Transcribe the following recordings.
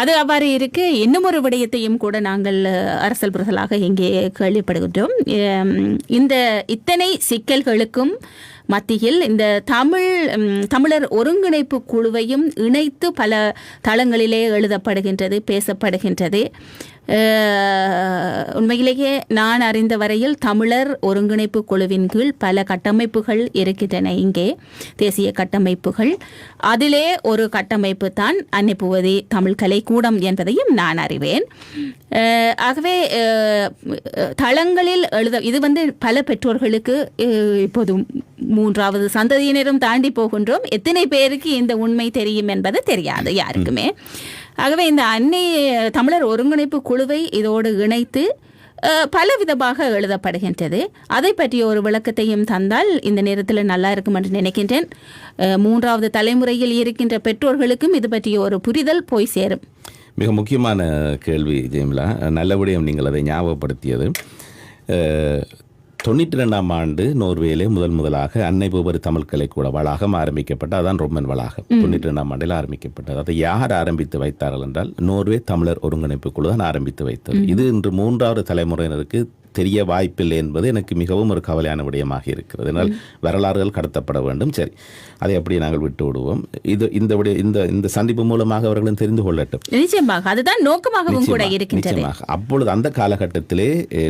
அது அவ்வாறு இருக்கு. இன்னும் ஒரு விடயத்தையும் கூட நாங்கள் அரசல் புரசலாக இங்கே கேள்விப்படுகின்றோம். இந்த இத்தனை சிக்கல்களுக்கும் மத்தியில் இந்த தமிழ் தமிழர் ஒருங்கிணைப்பு குழுவையும் இணைத்து பல தளங்களிலே எழுதப்படுகின்றது பேசப்படுகின்றது. உண்மையிலேயே நான் அறிந்த வரையில் தமிழர் ஒருங்கிணைப்பு குழுவின் கீழ் பல கட்டமைப்புகள் இருக்கின்றன. இங்கே தேசிய கட்டமைப்புகள். அதிலே ஒரு கட்டமைப்பு தான் அன்னைப்புவதி தமிழ் கலைக்கூடம் என்பதையும் நான் அறிவேன். ஆகவே தளங்களில் எழுத இது வந்து பல பெற்றோர்களுக்கு இப்போது மூன்றாவது சந்ததியினரும் தாண்டி போகின்றோம். எத்தனை பேருக்கு இந்த உண்மை தெரியும் என்பது தெரியாது யாருக்குமே. ஆகவே இந்த அன்னை தமிழர் ஒருங்கிணைப்பு குழுவை இதோடு இணைத்து பலவிதமாக பல விதமாக எழுதப்படுகின்றது. அதை பற்றிய ஒரு விளக்கத்தையும் தந்தால் இந்த நேரத்தில் நல்லா இருக்கும் என்று நினைக்கின்றேன். மூன்றாவது தலைமுறையில் இருக்கின்ற பெற்றோர்களுக்கும் இது பற்றிய ஒரு புரிதல் போய் சேரும். மிக முக்கியமான கேள்வி ஜெயமிலா. நல்லபடியும் நீங்கள் அதை ஞாபகப்படுத்தியது. தொண்ணூற்றி ரெண்டாம் ஆண்டு நோர்வேலே முதல் முதலாக அன்னை பூபரி தமிழ் கலைக்கூட வளாகம் ஆரம்பிக்கப்பட்ட அதான் ரொம்மன் வளாகம். தொண்ணூற்றி ரெண்டாம் ஆண்டில் ஆரம்பிக்கப்பட்டது. அதை யார் ஆரம்பித்து வைத்தார்கள் என்றால் நோர்வே தமிழர் ஒருங்கிணைப்பு குழு தான் ஆரம்பித்து வைத்தது. இது இன்று மூன்றாவது தலைமுறையினருக்கு தெரிய வாய்ப்பில்லை என்பது எனக்கு மிகவும் ஒரு கவலையான விடயமாக இருக்கிறது. அதனால் வரலாறுகள் கடத்தப்பட வேண்டும். சரி அதை அப்படியே நாங்கள் விட்டு விடுவோம் இது இந்த விடய இந்த இந்த சந்திப்பு மூலமாக அவர்களும் தெரிந்து கொள்ளட்டும். நிச்சயமாக அதுதான் நோக்கமாகவும் கூட இருக்கின்றது. அப்பொழுது அந்த காலகட்டத்திலே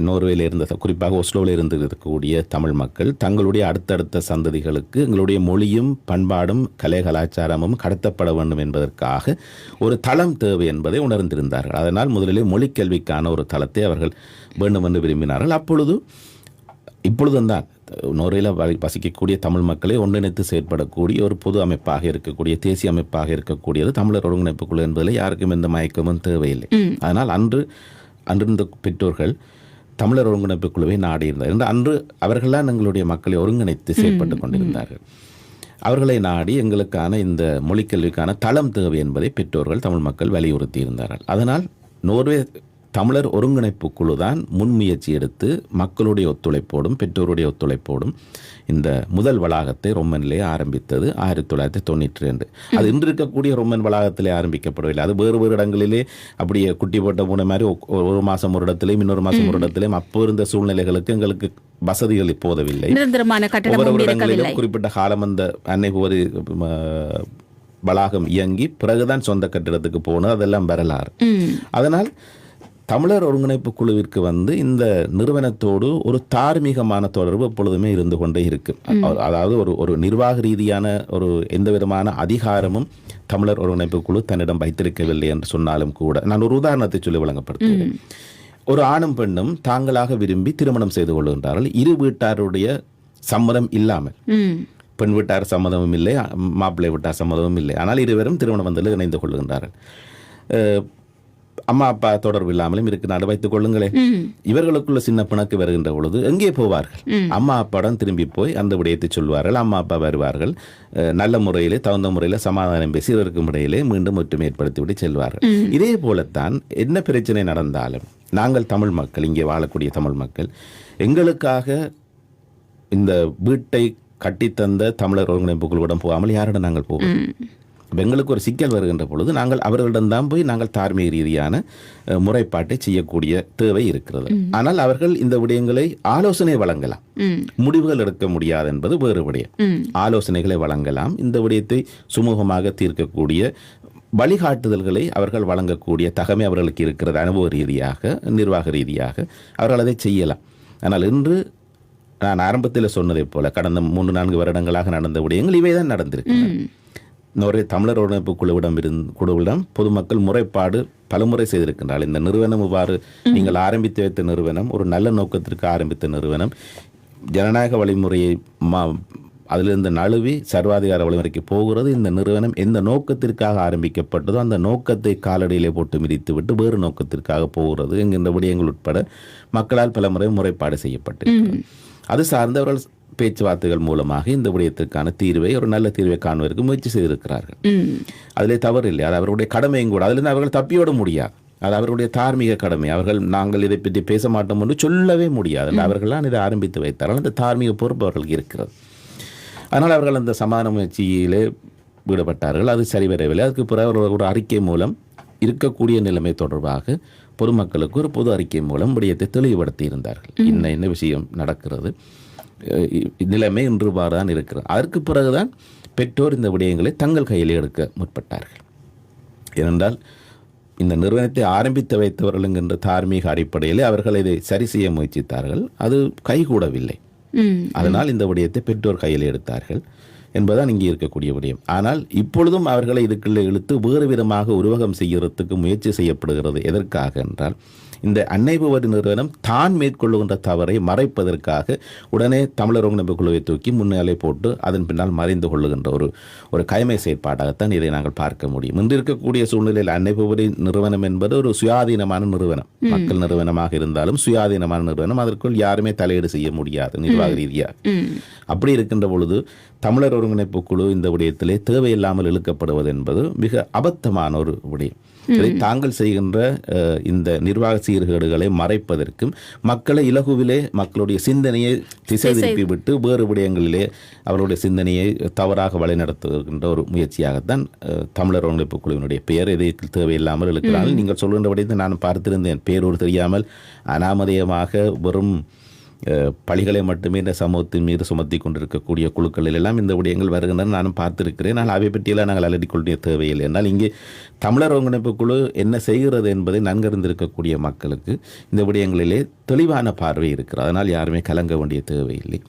நோர்வேல இருந்த குறிப்பாக ஒஸ்லோவில் இருந்து இருக்கக்கூடிய தமிழ் மக்கள் தங்களுடைய அடுத்தடுத்த சந்ததிகளுக்கு எங்களுடைய மொழியும் பண்பாடும் கலை கலாச்சாரமும் கடத்தப்பட வேண்டும் என்பதற்காக ஒரு தளம் தேவை என்பதை உணர்ந்திருந்தார்கள். அதனால் முதலிலே மொழிக் கல்விக்கான ஒரு தளத்தை அவர்கள் வேண்டும் என்று விரும்பினார்கள் அப்பொழுது இப்பொழுதும் தான் நோரையில் வசிக்கக்கூடிய தமிழ் மக்களை ஒன்றிணைத்து செயற்படக்கூடிய ஒரு பொது அமைப்பாக இருக்கக்கூடிய தேசிய அமைப்பாக இருக்கக்கூடியது தமிழர் ஒருங்கிணைப்பு குழு என்பதில் யாருக்கும் எந்த மயக்கமும் தேவையில்லை. அதனால் அன்று அன்றிருந்த பெற்றோர்கள் தமிழர் ஒருங்கிணைப்பு குழுவை நாடியிருந்தார் என்று அன்று அவர்கள்தான் எங்களுடைய மக்களை ஒருங்கிணைத்து செயற்பட்டு கொண்டிருந்தார்கள். அவர்களை நாடி எங்களுக்கான இந்த மொழிக்கல்விக்கான தளம் தேவை என்பதை பெற்றோர்கள் தமிழ் மக்கள் வலியுறுத்தி இருந்தார்கள் அதனால் நோர்வே தமிழர் ஒருங்கிணைப்பு குழு தான் முன்முயற்சி எடுத்து மக்களுடைய ஒத்துழைப்போடும் பெற்றோருடைய ஒத்துழைப்போடும் இந்த முதல் வளாகத்தை ரொம்மனிலே ஆரம்பித்தது ஆயிரத்தி தொள்ளாயிரத்தி தொண்ணூற்றி ரெண்டு. அது இன்று இருக்கக்கூடிய ரொம்மன் வளாகத்திலே ஆரம்பிக்கப்படவில்லை. அது வேறு வேறு இடங்களிலே அப்படியே குட்டி போட்ட பூனை மாதிரி ஒரு மாதம் ஒரு இடத்திலையும் இன்னொரு மாதம் ஒரு இடத்திலையும் அப்போ இருந்த சூழ்நிலைகளுக்கு எங்களுக்கு வசதிகள் இப்போதவில்லை. ஒவ்வொரு இடங்களிலும் குறிப்பிட்ட காலம் அந்த அன்னை ஒரு வளாகம் இயங்கி பிறகுதான் சொந்த கட்டிடத்துக்கு போனது. அதெல்லாம் வரலாறு. அதனால் தமிழர் ஒருங்கிணைப்பு குழுவிற்கு வந்து இந்த நிறுவனத்தோடு ஒரு தார்மீகமான தொடர்பு எப்பொழுதுமே இருந்து கொண்டே இருக்கு. அதாவது ஒரு ஒரு நிர்வாக ரீதியான ஒரு எந்த விதமான அதிகாரமும் தமிழர் ஒருங்கிணைப்பு குழு தன்னிடம் வைத்திருக்கவில்லை என்று சொன்னாலும் கூட நான் ஒரு உதாரணத்தை சொல்லி வழங்கப்படுத்துகிறேன் ஒரு ஆணும் பெண்ணும் தாங்களாக விரும்பி திருமணம் செய்து கொள்கின்றார்கள் இரு வீட்டாருடைய சம்மதம் இல்லாமல். பெண் வீட்டார் சம்மதமும் இல்லை மாப்பிள்ளை வீட்டார் சம்மதமும் இல்லை. ஆனால் இருவரும் திருமண பந்தலில் இணைந்து கொள்கின்றார்கள் அம்மா அப்பா தொடர்பு இல்லாமலும் இருக்கிறார் வைத்துக் கொள்ளுங்களேன். இவர்களுக்குள்ள சின்ன பிணக்கு வருகின்ற பொழுது எங்கே போவார்கள்? அம்மா அப்பாடன் திரும்பி போய் அந்த விடயத்தை சொல்வார்கள். அம்மா அப்பா வருவார்கள். நல்ல முறையிலே தகுந்த முறையில் சமாதானம் பேசி இருவருக்கும் இடையிலே மீண்டும் ஒற்றுமை ஏற்படுத்திவிட்டு செல்வார்கள். இதே போலத்தான் என்ன பிரச்சனை நடந்தாலும் நாங்கள் தமிழ் மக்கள் இங்கே வாழக்கூடிய தமிழ் மக்கள் எங்களுக்காக இந்த வீட்டை கட்டித்தந்த தமிழர் ஒருங்கிணைப்பு குழுவிடம் போகாமல் யாரிடம் நாங்கள் போவோம்? எங்களுக்கு ஒரு சிக்கல் வருகின்ற பொழுது நாங்கள் அவர்களிடம்தான் போய் நாங்கள் தார்மீக ரீதியான முறைப்பாட்டை செய்யக்கூடிய தேவை இருக்கிறது. ஆனால் அவர்கள் இந்த விடயங்களை ஆலோசனை வழங்கலாம். முடிவுகள் எடுக்க முடியாது என்பது வேறு விடயம். ஆலோசனைகளை வழங்கலாம். இந்த விடயத்தை சுமூகமாக தீர்க்கக்கூடிய வழிகாட்டுதல்களை அவர்கள் வழங்கக்கூடிய தகமை அவர்களுக்கு இருக்கிறது அனுபவ ரீதியாக நிர்வாக ரீதியாக. அவர்கள் அதை செய்யலாம். ஆனால் இன்று நான் ஆரம்பத்தில் சொன்னதைப் போல கடந்த மூன்று நான்கு வருடங்களாக நடந்த விடயங்கள் இவை தான் நடந்திருக்கின்றன நோர்வே தமிழர் ஒருங்கிணைப்பு குழுவிடம் இருந்து குழுவிடம் பொதுமக்கள் முறைப்பாடு பலமுறை செய்திருக்கின்றார்கள். இந்த நிறுவனம் இவ்வாறு நீங்கள் ஆரம்பித்து வைத்த நிறுவனம் ஒரு நல்ல நோக்கத்திற்கு ஆரம்பித்த நிறுவனம். ஜனநாயக வழிமுறையை மா அதிலிருந்து நழுவி சர்வாதிகார வழிமுறைக்கு போகிறது. இந்த நிறுவனம் எந்த நோக்கத்திற்காக ஆரம்பிக்கப்பட்டதோ அந்த நோக்கத்தை காலடியிலே போட்டு மிதித்து விட்டு வேறு நோக்கத்திற்காக போகிறது என்கின்ற விடயங்கள் உட்பட மக்களால் பலமுறை முறைப்பாடு செய்யப்பட்டிருக்கிறது. அது சார்ந்தவர்கள் பேச்சுவார்த்தைகள் மூலமாக இந்த விடயத்திற்கான தீர்வை ஒரு நல்ல தீர்வை காணுவதற்கு முயற்சி செய்திருக்கிறார்கள். அதிலே தவறு இல்லை அது அவருடைய கடமையும் கூட. அதிலிருந்து அவர்கள் தப்பியோட முடியாது. அது அவருடைய தார்மீக கடமை. அவர்கள் நாங்கள் இதை பற்றி பேச மாட்டோம் என்று சொல்லவே முடியாது. அவர்கள்லாம் இதை ஆரம்பித்து வைத்தார்கள். அந்த தார்மீக பொறுப்பு அவர்களுக்கு இருக்கிறது. அதனால் அவர்கள் அந்த சமாதான முயற்சியிலே ஈடுபட்டார்கள். அது சரிவரவில்லை அதுக்கு பிறகு ஒரு- அறிக்கை மூலம் இருக்கக்கூடிய நிலைமை தொடர்பாக பொதுமக்களுக்கு ஒரு பொது அறிக்கை மூலம் விடயத்தை தெளிவுபடுத்தி இருந்தார்கள். இன்ன என்ன விஷயம் நடக்கிறது. நிலைமை இன்று தான் இருக்கிறது அதற்கு பிறகுதான் பெற்றோர் இந்த விடயங்களை தங்கள் கையில் எடுக்க முற்பட்டார்கள். ஏனென்றால் இந்த நிறுவனத்தை ஆரம்பித்து வைத்தவர்கள் என்கின்ற தார்மீக அடிப்படையில் அவர்கள் இதை சரி செய்ய முயற்சித்தார்கள். அது கைகூடவில்லை. அதனால் இந்த விடயத்தை பெற்றோர் கையில் எடுத்தார்கள் என்பதுதான் இங்கே இருக்கக்கூடிய விடயம். ஆனால் இப்பொழுதும் அவர்களை இதுக்குள்ளே இழுத்து வேறு விதமாக உருவகம் செய்யறதுக்கு முயற்சி செய்யப்படுகிறது. எதற்காக என்றால் இந்த அன்னை புவரி நிறுவனம் தான் மேற்கொள்ளுகின்ற தவறை மறைப்பதற்காக உடனே தமிழர் ஒருங்கிணைப்பு குழுவை தூக்கி முன்னிலை போட்டு அதன் பின்னால் மறைந்து கொள்ளுகின்ற ஒரு ஒரு கைமை செயற்பாடாகத்தான் இதை நாங்கள் பார்க்க முடியும். இன்று இருக்கக்கூடிய சூழ்நிலையில் அன்னை புவரி நிறுவனம் என்பது ஒரு சுயாதீனமான நிறுவனம். மக்கள் நிறுவனமாக இருந்தாலும் சுயாதீனமான நிறுவனம். அதற்குள் யாருமே தலையீடு செய்ய முடியாது நிர்வாக ரீதியாக. அப்படி இருக்கின்ற பொழுது தமிழர் ஒருங்கிணைப்பு குழு இந்த விடயத்திலே தேவையில்லாமல் இழுக்கப்படுவது என்பது மிக அபத்தமான ஒரு விடயம். இதை தாங்கள் செய்கின்ற இந்த நிர்வாக சீர்கேடுகளை மறைப்பதற்கும் மக்களை இலகுவிலே மக்களுடைய சிந்தனையை திசை திருப்பி விட்டு வேறு விடயங்களிலே அவருடைய சிந்தனையை தவறாக வழிநடத்துகின்ற ஒரு முயற்சியாகத்தான் தமிழர் ஒருங்கிணைப்பு குழுவினுடைய பெயர் இதை தேவையில்லாமல் இழுக்கிறார்கள் நீங்கள் சொல்கின்ற விடயத்தை நான் பார்த்திருந்தேன். பேரூர் தெரியாமல் அனாமதேயமாக வெறும் பழிகளை மட்டுமே இந்த சமூகத்தின் மீது சுமத்தி கொண்டிருக்கக்கூடிய குழுக்களில் எல்லாம் இந்த விடயங்கள் வருகின்றன. நானும் பார்த்திருக்கிறேன். ஆனால் அவை பற்றியெல்லாம் நாங்கள் அலடிக்கொள்ள தேவையில்லை. என்றால் இங்கே தமிழர் ஒருங்கிணைப்பு குழு என்ன செய்கிறது என்பதை நன்கறிந்திருக்கக்கூடிய மக்களுக்கு இந்த விடயங்களிலே தெளிவான பார்வை இருக்கிறது. அதனால் யாருமே கலங்க வேண்டிய தேவையில்லை.